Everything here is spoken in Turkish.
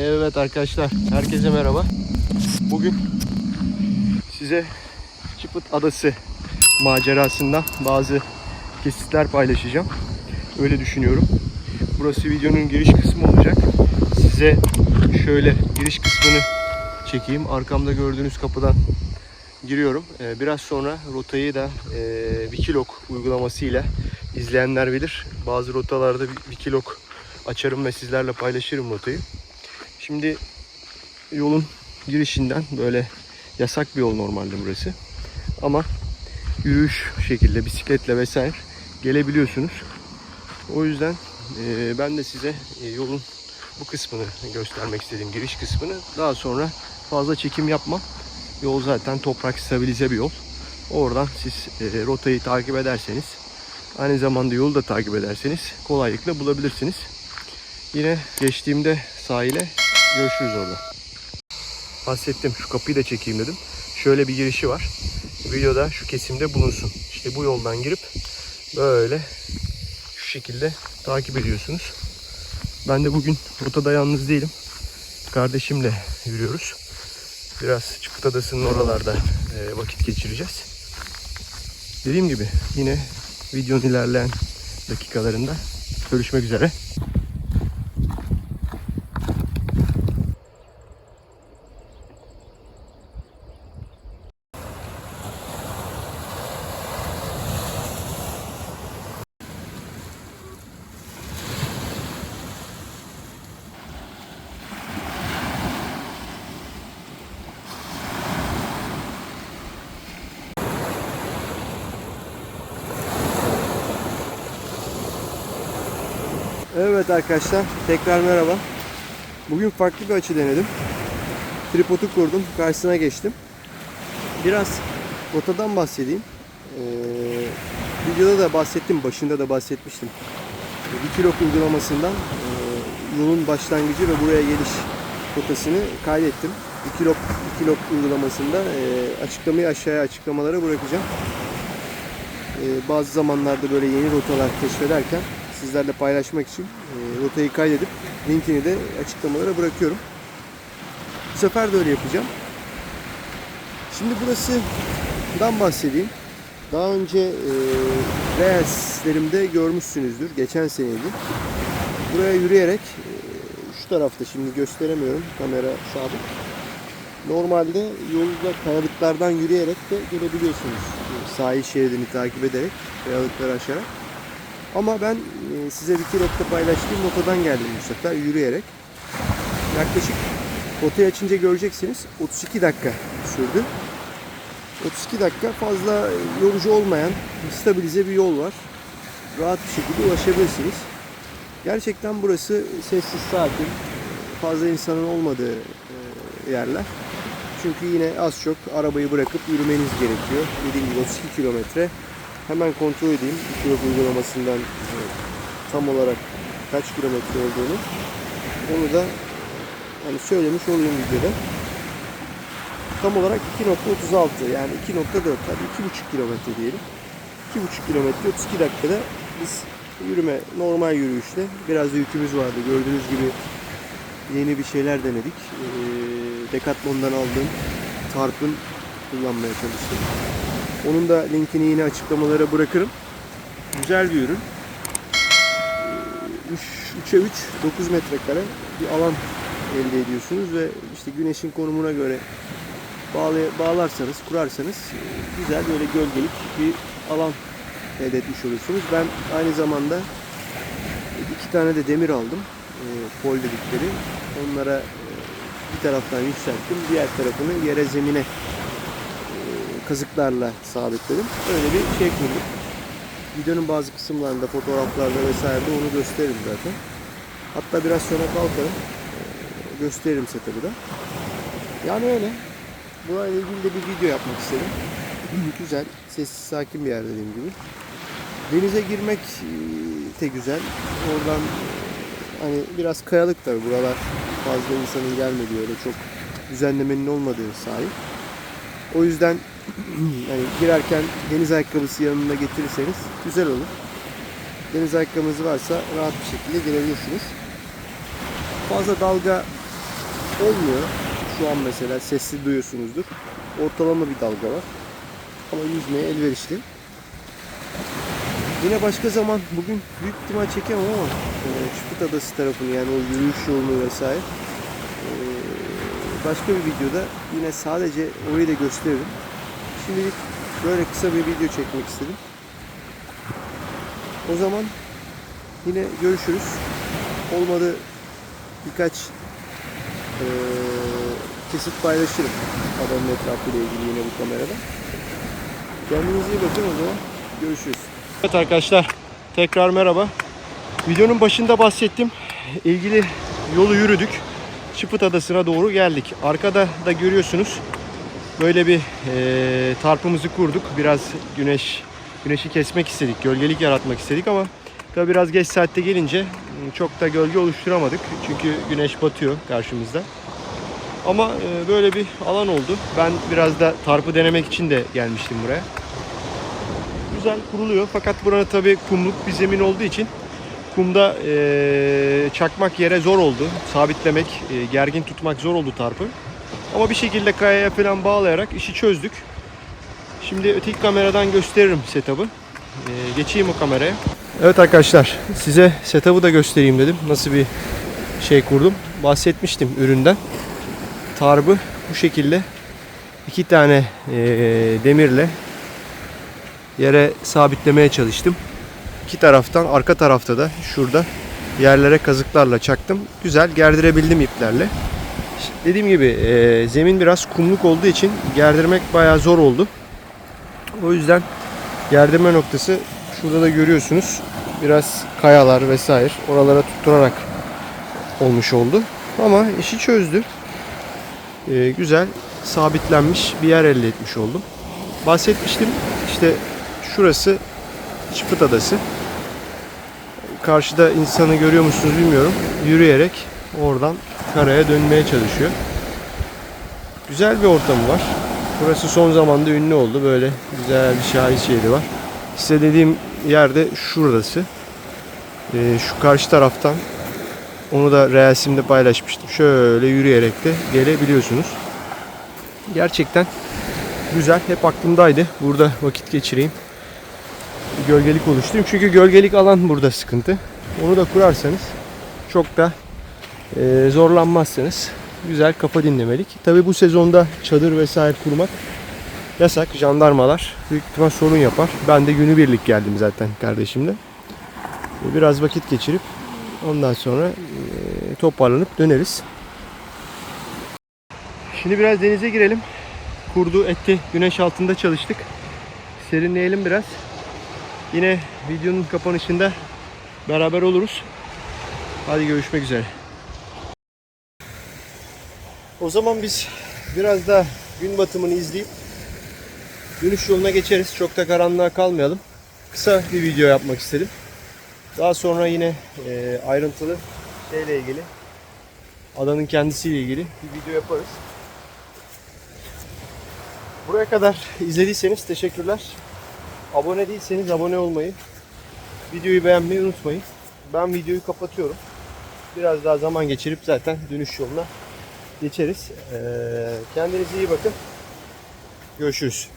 Evet arkadaşlar, herkese merhaba. Bugün size Çıpıt Adası macerasından bazı kesitler paylaşacağım. Öyle düşünüyorum. Burası videonun giriş kısmı olacak. Size şöyle giriş kısmını çekeyim. Arkamda gördüğünüz kapıdan giriyorum. Ee, Biraz sonra rotayı da e, Wikilog uygulamasıyla izleyenler bilir. Bazı rotalarda Wikilog açarım ve sizlerle paylaşırım rotayı. Şimdi yolun girişinden böyle yasak bir yol normalde burası. Ama yürüyüş şekilde bisikletle vesaire gelebiliyorsunuz. O yüzden e, ben de size e, yolun bu kısmını göstermek istedim giriş kısmını. Daha sonra fazla çekim yapmam. Yol zaten toprak stabilize bir yol. Oradan siz e, rotayı takip ederseniz aynı zamanda yolu da takip ederseniz kolaylıkla bulabilirsiniz. Yine geçtiğimde sahile görüşürüz orada. Bahsettim şu kapıyı da çekeyim dedim. Şöyle bir girişi var. Videoda şu kesimde bulunsun. İşte bu yoldan girip böyle şu şekilde takip ediyorsunuz. Ben de bugün rotada yalnız değilim. Kardeşimle yürüyoruz. Biraz Çıpıt Adası'nın oralarda e, vakit geçireceğiz. Dediğim gibi yine videonun ilerleyen dakikalarında görüşmek üzere. Evet arkadaşlar tekrar merhaba. Bugün farklı bir açı denedim. Tripodu kurdum, karşısına geçtim. Biraz rotadan bahsedeyim. Ee, videoda da bahsettim, başında da bahsetmiştim. Bir kilo uygulamasından e, yolun başlangıcı ve buraya geliş rotasını kaydettim. 2 kilo, 2 kilo uygulamasında e, açıklamayı aşağıya açıklamalara bırakacağım. E, bazı zamanlarda böyle yeni rotalar keşfederken sizlerle paylaşmak için e, rotayı kaydedip linkini de açıklamalara bırakıyorum. Bu sefer de öyle yapacağım. Şimdi burasından bahsedeyim. Daha önce e, Reels'lerimde görmüşsünüzdür. Geçen seneydi. Buraya yürüyerek e, şu tarafta şimdi gösteremiyorum. Kamera sabit. Normalde yolda kayalıklardan yürüyerek de gelebiliyorsunuz. Sahil şeridini takip ederek kayalıkları aşarak. Ama ben e, size bir nokta paylaştığım notadan geldim bu sefer yürüyerek. Yaklaşık rotayı açınca göreceksiniz 32 dakika sürdü. 32 dakika fazla yorucu olmayan stabilize bir yol var. Rahat bir şekilde ulaşabilirsiniz. Gerçekten burası sessiz, sakin, fazla insanın olmadığı e, yerler. Çünkü yine az çok arabayı bırakıp yürümeniz gerekiyor. Dediğim gibi 32 kilometre. Hemen kontrol edeyim Kürok uygulamasından e, tam olarak kaç kilometre olduğunu. Onu da hani söylemiş olayım videoda. Tam olarak 2.36 yani 2.4 hadi 2.5 kilometre diyelim. 2.5 kilometre 32 dakikada biz yürüme normal yürüyüşle biraz da yükümüz vardı. Gördüğünüz gibi yeni bir şeyler denedik. Ee, Decathlon'dan aldığım tarpın kullanmaya çalıştım. Onun da linkini yine açıklamalara bırakırım. Güzel bir ürün. 3'e 3, 9 metrekare bir alan elde ediyorsunuz ve işte güneşin konumuna göre bağlay bağlarsanız, kurarsanız e, güzel böyle gölgelik bir alan elde etmiş olursunuz. Ben aynı zamanda iki tane de demir aldım. E, pol dedikleri. Onlara e, bir taraftan yükselttim. Diğer tarafını yere zemine kazıklarla sabitledim. Öyle bir şey kurduk. Videonun bazı kısımlarında, fotoğraflarda vesairede onu gösteririm zaten. Hatta biraz sonra kalkarım. Ee, Gösteririm setup'ı da. Yani öyle. Burayla ilgili de bir video yapmak istedim. güzel, sessiz, sakin bir yer dediğim gibi. Denize girmek e, de güzel. Oradan hani biraz kayalık tabii buralar fazla insanın gelmediği öyle çok düzenlemenin olmadığı sahip. O yüzden yani girerken deniz ayakkabısı yanında getirirseniz güzel olur. Deniz ayakkabınız varsa rahat bir şekilde girebilirsiniz. Fazla dalga olmuyor. Şu an mesela sesli duyuyorsunuzdur. Ortalama bir dalga var. Ama yüzmeye elverişli. Yine başka zaman bugün büyük ihtimal çekemem ama e, Adası tarafını yani o yürüyüş yolunu vesaire e, başka bir videoda yine sadece orayı da gösteririm. Şimdilik böyle kısa bir video çekmek istedim. O zaman yine görüşürüz. Olmadı birkaç e, kesit paylaşırım adanın etrafıyla ilgili yine bu kamerada. Kendinize iyi bakın o zaman görüşürüz. Evet arkadaşlar tekrar merhaba. Videonun başında bahsettim. İlgili yolu yürüdük. Çıpıt Adası'na doğru geldik. Arkada da görüyorsunuz böyle bir e, tarpımızı kurduk. Biraz güneş güneşi kesmek istedik. Gölgelik yaratmak istedik ama tabi biraz geç saatte gelince çok da gölge oluşturamadık. Çünkü güneş batıyor karşımızda. Ama e, böyle bir alan oldu. Ben biraz da tarpı denemek için de gelmiştim buraya. Güzel kuruluyor fakat buranın tabi kumluk bir zemin olduğu için kumda e, çakmak yere zor oldu. Sabitlemek, e, gergin tutmak zor oldu tarpı. Ama bir şekilde kayaya falan bağlayarak işi çözdük. Şimdi öteki kameradan gösteririm setup'ı. E, geçeyim o kameraya. Evet arkadaşlar size setup'ı da göstereyim dedim. Nasıl bir şey kurdum. Bahsetmiştim üründen. Tarbı bu şekilde iki tane e, demirle yere sabitlemeye çalıştım. İki taraftan arka tarafta da şurada yerlere kazıklarla çaktım. Güzel gerdirebildim iplerle. Dediğim gibi e, zemin biraz kumluk olduğu için gerdirmek bayağı zor oldu. O yüzden gerdirme noktası şurada da görüyorsunuz. Biraz kayalar vesaire oralara tutturarak olmuş oldu. Ama işi çözdü. E, güzel sabitlenmiş bir yer elde etmiş oldum. Bahsetmiştim işte şurası Çıpıt Adası. Karşıda insanı görüyor musunuz bilmiyorum. Yürüyerek oradan karaya dönmeye çalışıyor. Güzel bir ortamı var. Burası son zamanda ünlü oldu. Böyle güzel bir şahit yeri var. Size dediğim yerde şurası. Ee, şu karşı taraftan onu da Reels'imde paylaşmıştım. Şöyle yürüyerek de gelebiliyorsunuz. Gerçekten güzel. Hep aklımdaydı. Burada vakit geçireyim. Gölgelik oluşturayım. Çünkü gölgelik alan burada sıkıntı. Onu da kurarsanız çok da e, zorlanmazsınız. Güzel kafa dinlemelik. Tabi bu sezonda çadır vesaire kurmak yasak. Jandarmalar büyük ihtimal sorun yapar. Ben de günübirlik geldim zaten kardeşimle. Biraz vakit geçirip ondan sonra e, toparlanıp döneriz. Şimdi biraz denize girelim. Kurdu etti. Güneş altında çalıştık. Serinleyelim biraz. Yine videonun kapanışında beraber oluruz. Hadi görüşmek üzere. O zaman biz biraz da gün batımını izleyip dönüş yoluna geçeriz. Çok da karanlığa kalmayalım. Kısa bir video yapmak istedim. Daha sonra yine e, ayrıntılı şeyle ilgili adanın kendisiyle ilgili bir video yaparız. Buraya kadar izlediyseniz teşekkürler. Abone değilseniz abone olmayı, videoyu beğenmeyi unutmayın. Ben videoyu kapatıyorum. Biraz daha zaman geçirip zaten dönüş yoluna geçeriz. Ee, kendinize iyi bakın. Görüşürüz.